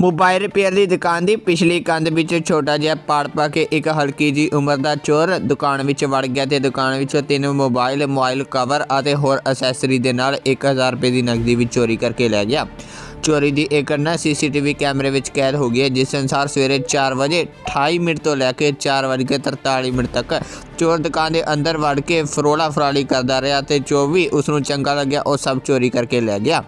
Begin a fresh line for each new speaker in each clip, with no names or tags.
Mobile repair ਦੀ ਦੁਕਾਨ ਦੀ ਪਿਛਲੀ ਕੰਧ ਵਿੱਚ ਛੋਟਾ ਜਿਹਾ ਪਾੜ ਪਾ ਕੇ ਇੱਕ ਹਲਕੀ ਜੀ ਉਮਰ ਦਾ ਚੋਰ ਦੁਕਾਨ ਵਿੱਚ ਵੜ ਗਿਆ ਤੇ ਦੁਕਾਨ ਵਿੱਚੋਂ ਤਿੰਨ ਮੋਬਾਈਲ ਮੋਬਾਈਲ ਕਵਰ ਅਤੇ ਹੋਰ ਅਸੈਸਰੀ ਦੇ ਨਾਲ 1000 ਰੁਪਏ ਦੀ ਨਕਦੀ ਵੀ ਚੋਰੀ ਕਰਕੇ ਲੈ ਗਿਆ। ਚੋਰੀ ਦੀ ਇਹ ਘਟਨਾ ਸੀਸੀਟੀਵੀ ਕੈਮਰੇ ਵਿੱਚ ਕੈਦ ਹੋ ਗਈ ਹੈ, ਜਿਸ ਅਨੁਸਾਰ ਸਵੇਰੇ 4 ਵਜੇ 28 ਮਿੰਟ ਤੋਂ ਲੈ ਕੇ 4 ਵਜੇ ਕੇ 43 ਮਿੰਟ ਤੱਕ ਚੋਰ ਦੁਕਾਨ ਦੇ ਅੰਦਰ ਵੜ ਕੇ ਫਰੋਲਾ ਫਰਾਲੀ ਕਰਦਾ ਰਿਹਾ ਤੇ ਜੋ ਵੀ ਉਸ ਨੂੰ ਚੰਗਾ ਲੱਗਿਆ, ਉਹ ਸਭ ਚੋਰੀ ਕਰਕੇ ਲੈ ਗਿਆ।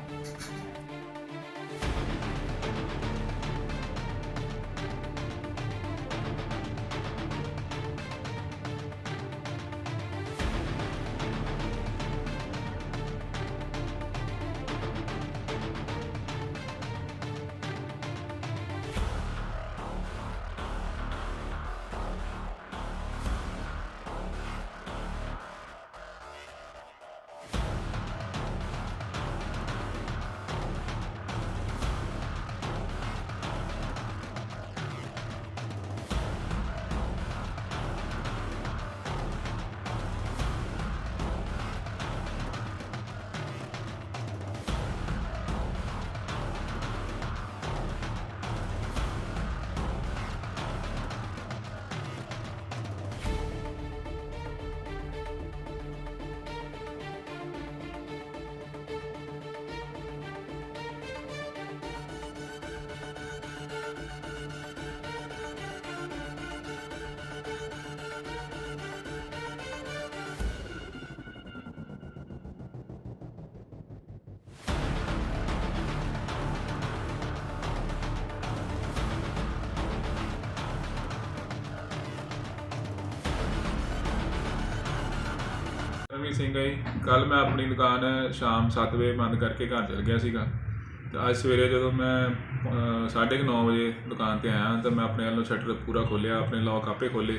ਰਵੀ ਸਿੰਘ ਹੈ ਕੱਲ ਮੈਂ ਆਪਣੀ ਦੁਕਾਨ ਸ਼ਾਮ 7 ਵਜੇ ਬੰਦ ਕਰਕੇ ਘਰ ਚਲ ਗਿਆ ਸੀਗਾ। ਤੇ ਅੱਜ ਸਵੇਰੇ ਜਦੋਂ ਮੈਂ 9:30 ਵਜੇ ਦੁਕਾਨ ਤੇ ਆਇਆ, ਤਾਂ ਮੈਂ ਆਪਣੇ ਵੱਲੋਂ ਸ਼ਟਰ ਪੂਰਾ ਖੋਲ੍ਹਿਆ, ਆਪਣੇ ਲੌਕ ਆਪੇ ਖੋਲੇ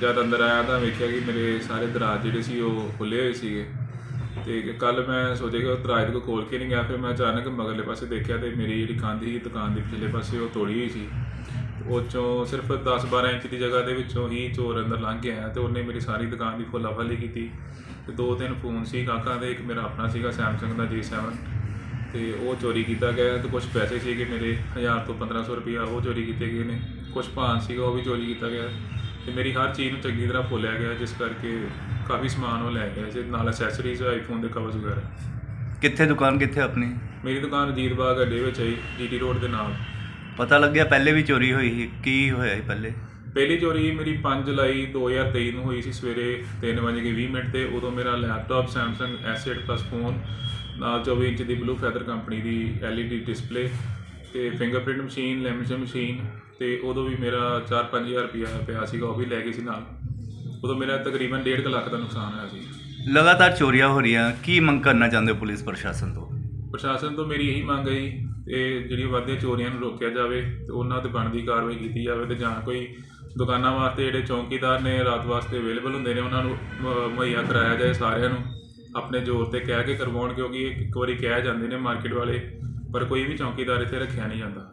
ਜਦ ਅੰਦਰ ਆਇਆ ਤਾਂ ਵੇਖਿਆ ਕਿ ਮੇਰੇ ਸਾਰੇ ਦਰਾਜ਼ ਜਿਹੜੇ ਸੀ ਉਹ ਖੁੱਲੇ ਹੋਏ ਸੀਗੇ। ਤੇ ਕੱਲ ਮੈਂ ਸੋਚਿਆ ਕਿ ਉਹ ਦਰਾਜ਼ ਕੋ ਖੋਲ ਕੇ ਨਹੀਂ ਗਿਆ, ਫਿਰ ਮੈਂ ਅਚਾਨਕ ਮਗਰਲੇ ਪਾਸੇ ਦੇਖਿਆ ਤੇ ਮੇਰੀ ਜਿਹੜੀ ਕੰਧ ਸੀ, ਦੁਕਾਨ ਦੇ ਪਿਛਲੇ ਪਾਸੇ ਉਹ ਤੋੜੀ ਹੋਈ ਸੀ। ਉਹ 'ਚੋਂ ਸਿਰਫ 10-12 ਇੰਚ ਦੀ ਜਗ੍ਹਾ ਦੇ ਵਿੱਚੋਂ ਹੀ ਚੋਰ ਅੰਦਰ ਲੰਘ ਗਿਆ ਤੇ ਉਹਨੇ ਮੇਰੀ ਸਾਰੀ ਦੁਕਾਨ ਦੀ ਫੁੱਲਾਫਾਲੀ ਕੀਤੀ। ਤੇ ਦੋ ਤਿੰਨ ਫੋਨ ਸੀ ਕਾਕਾ ਦੇ ਇੱਕ ਮੇਰਾ ਆਪਣਾ ਸੀਗਾ Samsung ਦਾ J7 ਤੇ ਉਹ ਚੋਰੀ ਕੀਤਾ ਗਿਆ ਤੇ ਕੁਝ ਪੈਸੇ ਸੀਗੇ ਮੇਰੇ 1000 ਤੋਂ 1500 ਰੁਪਇਆ ਉਹ ਚੋਰੀ ਕੀਤੇ ਗਏ ਨੇ। ਕੁਝ ਭਾਨ ਸੀਗਾ ਉਹ ਵੀ ਚੋਰੀ ਕੀਤਾ ਗਿਆ। ਤੇ ਮੇਰੀ ਹਰ ਚੀਜ਼ ਨੂੰ ਚੰਗੀ ਤਰ੍ਹਾਂ ਫੋਲਿਆ ਗਿਆ ਜਿਸ ਕਰਕੇ ਕਾਫੀ ਸਮਾਨ ਉਹ ਲੈ ਗਏ ਸੀ ਨਾਲ ਅਸੈਸਰੀਜ਼ ਆਈਫੋਨ ਦੇ ਕਵਰਸ ਵਗੈਰਾ।
ਕਿੱਥੇ ਦੁਕਾਨ ਕਿੱਥੇ ਆਪਣੀ?
ਮੇਰੀ ਦੁਕਾਨ ਰਜੀਤ ਬਾਗ ਅੱਡੇ ਵਿੱਚ ਹੈ ਜੀਟੀ ਰੋਡ ਦੇ ਨਾਲ।
ਪਤਾ ਲੱਗਿਆ ਪਹਿਲੇ ਵੀ ਚੋਰੀ ਹੋਈ ਸੀ ਕੀ ਹੋਇਆ ਸੀ ਪਹਿਲੇ?
ਪਹਿਲੀ ਚੋਰੀ ਮੇਰੀ 5 ਜੁਲਾਈ 2023 ਨੂੰ ਹੋਈ ਸੀ ਸਵੇਰੇ 3:20 ਮਿੰਟ ਤੇ ਉਦੋਂ ਮੇਰਾ laptop Samsung S8 Plus phone ਨਾਲ 24 ਇੰਚ ਦੀ ਬਲੂ ਫੈਦਰ ਕੰਪਨੀ ਦੀ LED ਡਿਸਪਲੇ ਤੇ ਫਿੰਗਰਪ੍ਰਿੰਟ ਮਸ਼ੀਨ ਲੈਮੀਨੇਸ਼ਨ ਮਸ਼ੀਨ ਤੇ ਉਦੋਂ ਵੀ ਮੇਰਾ 4-5000 ਰੁਪਇਆ ਪਿਆ ਸੀਗਾ ਉਹ ਵੀ ਲੈ ਗਏ ਸੀ ਨਾਲ। ਉਦੋਂ ਮੇਰਾ ਤਕਰੀਬਨ 1.5 ਲੱਖ ਦਾ ਨੁਕਸਾਨ ਹੋਇਆ ਸੀ।
ਲਗਾਤਾਰ ਚੋਰੀਆਂ ਹੋ ਰਹੀਆਂ ਕੀ ਮੰਗ ਕਰਨਾ ਚਾਹੁੰਦੇ ਹੋ ਪੁਲਿਸ ਪ੍ਰਸ਼ਾਸਨ ਤੋਂ?
ਪ੍ਰਸ਼ਾਸਨ ਤੋਂ ਮੇਰੀ ਇਹੀ ਮੰਗ ਹੈ ਜੀ ਤੇ ਜਿਹੜੀਆਂ ਵੱਧਦੀਆਂ ਚੋਰੀਆਂ ਨੂੰ ਰੋਕਿਆ ਜਾਵੇ ਤੇ ਉਹਨਾਂ ਤੇ ਬਣਦੀ ਕਾਰਵਾਈ ਕੀਤੀ ਜਾਵੇ ਤੇ ਜਾਂ ਕੋਈ ਦੁਕਾਨਾਂ ਵਾਸਤੇ ਜਿਹੜੇ ਚੌਕੀਦਾਰ ਨੇ ਰਾਤ ਵਾਸਤੇ ਅਵੇਲੇਬਲ ਹੁੰਦੇ ਨੇ, ਉਹਨਾਂ ਨੂੰ ਮ- ਮੁਹੱਈਆ ਕਰਾਇਆ ਜਾਏ ਸਾਰਿਆਂ ਨੂੰ, ਆਪਣੇ ਜ਼ੋਰ ਤੇ ਕਹਿ ਕੇ ਕਰਵਾਉਣ ਕਿਉਂਕਿ ਇਹ ਇੱਕ ਵਾਰੀ ਕਹਿ ਜਾਂਦੇ ਨੇ ਮਾਰਕੀਟ ਵਾਲੇ, ਪਰ ਕੋਈ ਵੀ ਚੌਕੀਦਾਰ ਇੱਥੇ ਰੱਖਿਆ ਨਹੀਂ ਜਾਂਦਾ।